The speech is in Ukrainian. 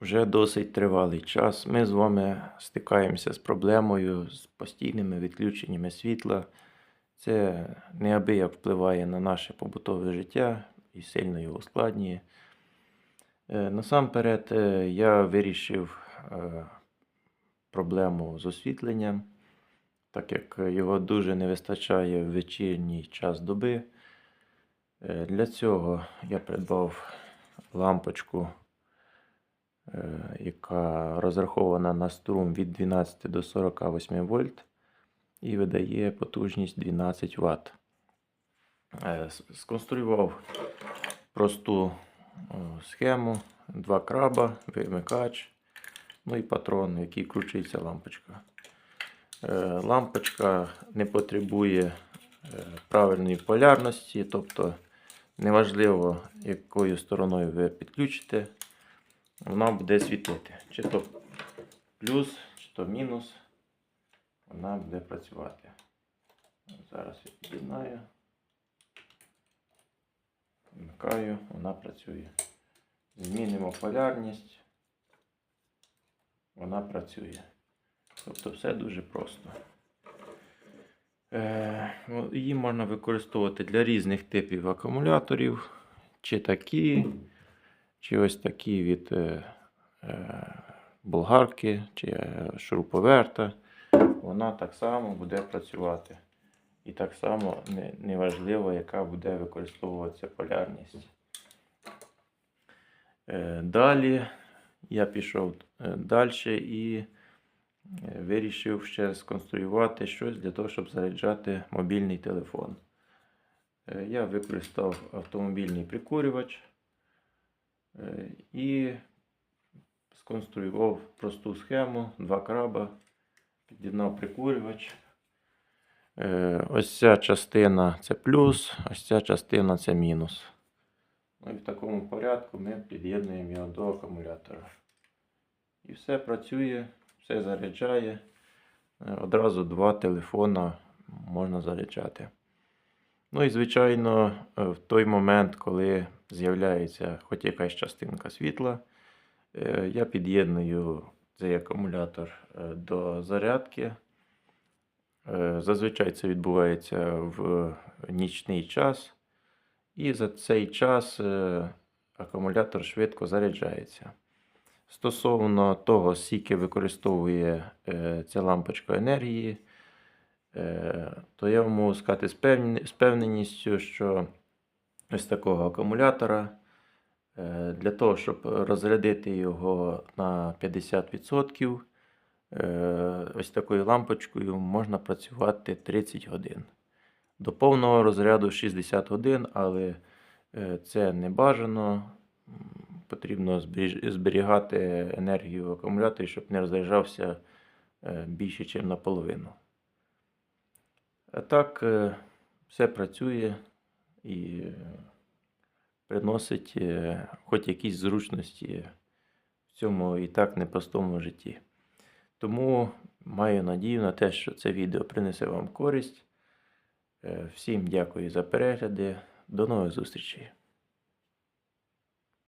Вже досить тривалий час ми з вами стикаємося з проблемою з постійними відключеннями світла. Це неабияк впливає на наше побутове життя і сильно його ускладнює. Е, Насамперед, е, я вирішив е, проблему з освітленням, так як його дуже не вистачає в вечірній час доби. Для цього я придбав лампочку, яка розрахована на струм від 12 до 48 вольт і видає потужність 12 Вт. Е, Сконструював просту схему, два краба, вимикач, ну і патрон, в який кручується лампочка. Е, Лампочка не потребує е, правильної полярності, тобто неважливо, якою стороною ви підключите, вона буде світити. Чи то плюс, чи то мінус, вона буде працювати. Зараз я під'єднаю. Вмикаю, вона працює. Змінимо полярність. Вона працює. Тобто все дуже просто. Е, ну, її можна використовувати для різних типів акумуляторів. Чи такі, чи ось такі від е, е, болгарки, чи е, шуруповерта. Вона так само буде працювати. І так само не, неважливо, яка буде використовуватися полярність. Далі я пішов далі і вирішив ще сконструювати щось для того, щоб заряджати мобільний телефон. Я використав автомобільний прикурювач і сконструював просту схему, два краба, під'єднав прикурювач. Е, Ось ця частина це плюс, ось ця частина це мінус. Ну і в такому порядку ми під'єднуємо його до акумулятора. І все працює, все заряджає. Е, Одразу два телефона можна заряджати. Ну і, звичайно, е, в той момент, коли з'являється хоч якась частинка світла, е, я під'єдную цей акумулятор е, до зарядки. Е, Зазвичай це відбувається в нічний час. І за цей час акумулятор швидко заряджається. Стосовно того, скільки використовує ця лампочка енергії, то я можу сказати з певненістю, що ось такого акумулятора е, для того, щоб розрядити його на 50%, е, ось такою лампочкою можна працювати 30 годин. До повного розряду 60 годин, але е, це не бажано. Потрібно зберігати енергію в акумуляторі, щоб не розряджався більше, ніж наполовину. А так, все працює і приносить е, хоч якісь зручності в цьому і так непростому житті. Тому маю надію на те, що це відео принесе вам користь. Е, Всім дякую за перегляди. До нових зустрічей.